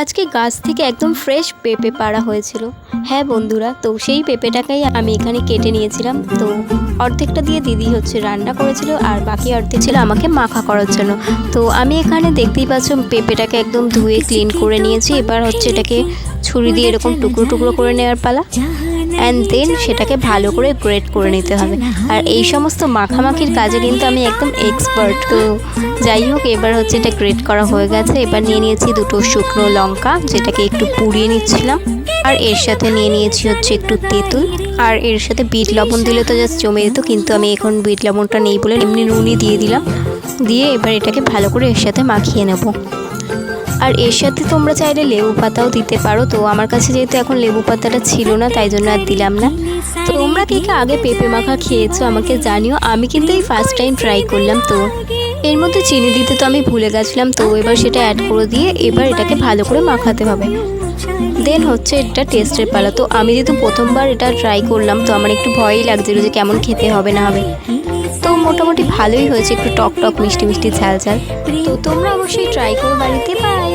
আজকে গাছ থেকে একদম ফ্রেশ পেঁপে পাড়া হয়েছিল। হ্যাঁ বন্ধুরা, তো সেই পেঁপেটাকেই আমি এখানে কেটে নিয়েছিলাম। তো অর্ধেকটা দিয়ে দিদি হচ্ছে রান্না করেছিল আর বাকি অর্ধেক ছিল আমাকে মাখা করার জন্য। তো আমি এখানে দেখতেই পাচ্ছ, পেঁপেটাকে একদম ধুয়ে ক্লিন করে নিয়েছি। এবার হচ্ছে এটাকে ছুরি দিয়ে এরকম টুকরো টুকরো করে নেওয়ার পালা। অ্যান্ড দেন সেটাকে ভালো করে গ্রেট করে নিতে হবে। আর এই সমস্ত মাখামাখির কাজে কিন্তু আমি একদম এক্সপার্ট তো যাই হোক, এবার হচ্ছে এটা গ্রেট করা হয়ে গেছে। এবার নিয়ে নিয়েছি দুটো শুকনো লঙ্কা, যেটাকে একটু পুড়িয়ে নিচ্ছিলাম। আর এর সাথে নিয়ে নিয়েছি হচ্ছে একটু তেঁতুল। আর এর সাথে বিট লবণ দিলে তো জাস্ট জমে যেত, কিন্তু আমি এখন বিট লবণটা নেই বলে এমনি নুনই দিয়ে দিলাম। দিয়ে এবার এটাকে ভালো করে এর সাথে মাখিয়ে নেব। আর এর সাথে তোমরা চাইলে লেবু পাতাও দিতে পারো। তো আমার কাছে যেহেতু এখন লেবু পাতাটা ছিল না, তাই জন্য আর দিলাম না। তো তোমরা কে কে আগে পেঁপে মাখা খেয়েছো আমাকে জানিও। আমি কিন্তু এই ফার্স্ট টাইম ট্রাই করলাম তো। এর মধ্যে চিনি দিতে তো আমি ভুলে গেছিলাম, তো এবার সেটা অ্যাড করে দিয়ে এবার এটাকে ভালো করে মাখাতে হবে। দেন হচ্ছে এটা টেস্টের পালা। তো আমি যেহেতু প্রথমবার এটা ট্রাই করলাম, তো আমার একটু ভয়ই লাগছিল যে কেমন খেতে হবে না হবে। তো মোটামুটি ভালোই হয়েছে, একটু টক টক, মিষ্টি মিষ্টি ঝাল ঝাল। তো তোমরা অবশ্যই ট্রাই করো বাড়িতে। বাই